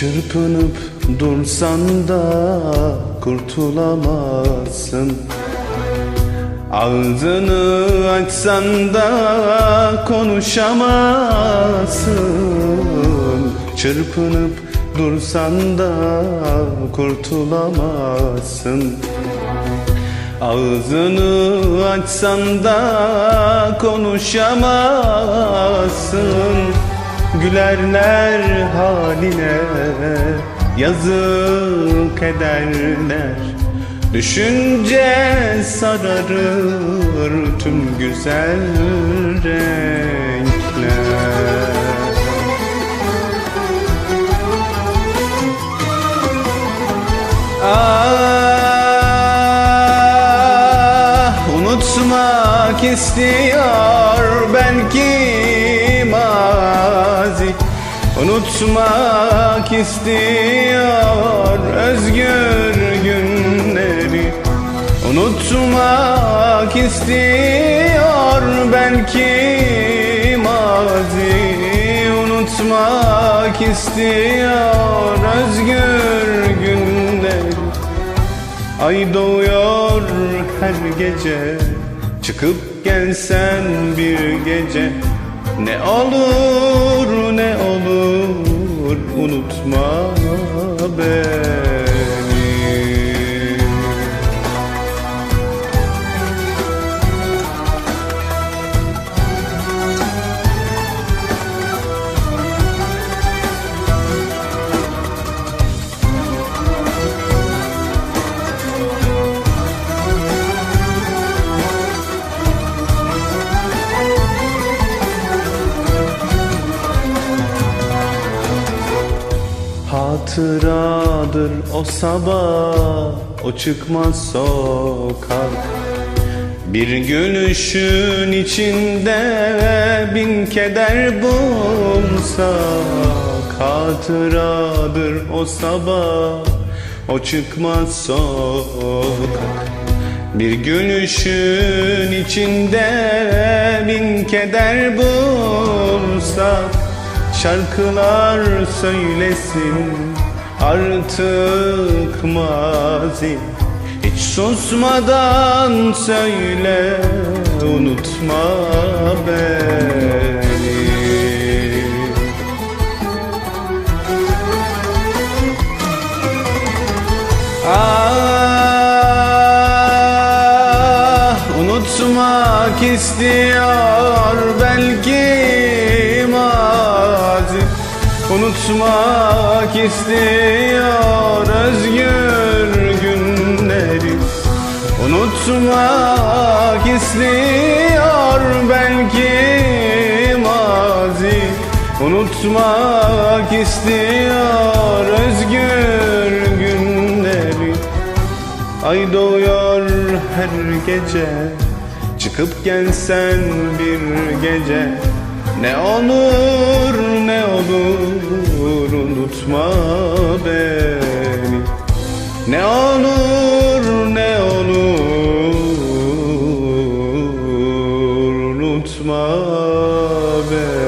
Çırpınıp dursan da kurtulamazsın. Ağzını açsan da konuşamazsın. Çırpınıp dursan da kurtulamazsın. Ağzını açsan da konuşamazsın Gülerler haline yazık ederler. Düşünce sararır tüm güzel renkler. Ah unutmak istiyor belki Unutmak istiyor özgür günleri. Unutmak istiyor belki mazi. Unutmak istiyor özgür günleri. Ay doğuyor her gece. Çıkıp gelsen bir gece Ne olur ne olur unutma beni Hatıradır o sabah O çıkmaz sokak Bir gülüşün içinde Bin keder bulsak. Hatıradır o sabah O çıkmaz sokak bir gülüşün içinde bin keder bulsak Şarkılar söylesin artık mazi. Hiç susmadan söyle unutma beni. Ah unutmak istiyor belki Unutmak istiyor özgür günleri. Unutmak istiyor belki mazi. Unutmak istiyor özgür günleri. Ay doğuyor her gece. Çıkıp gelsen bir gece Ne olur ne olur unutma beni. Ne olur ne olur unutma beni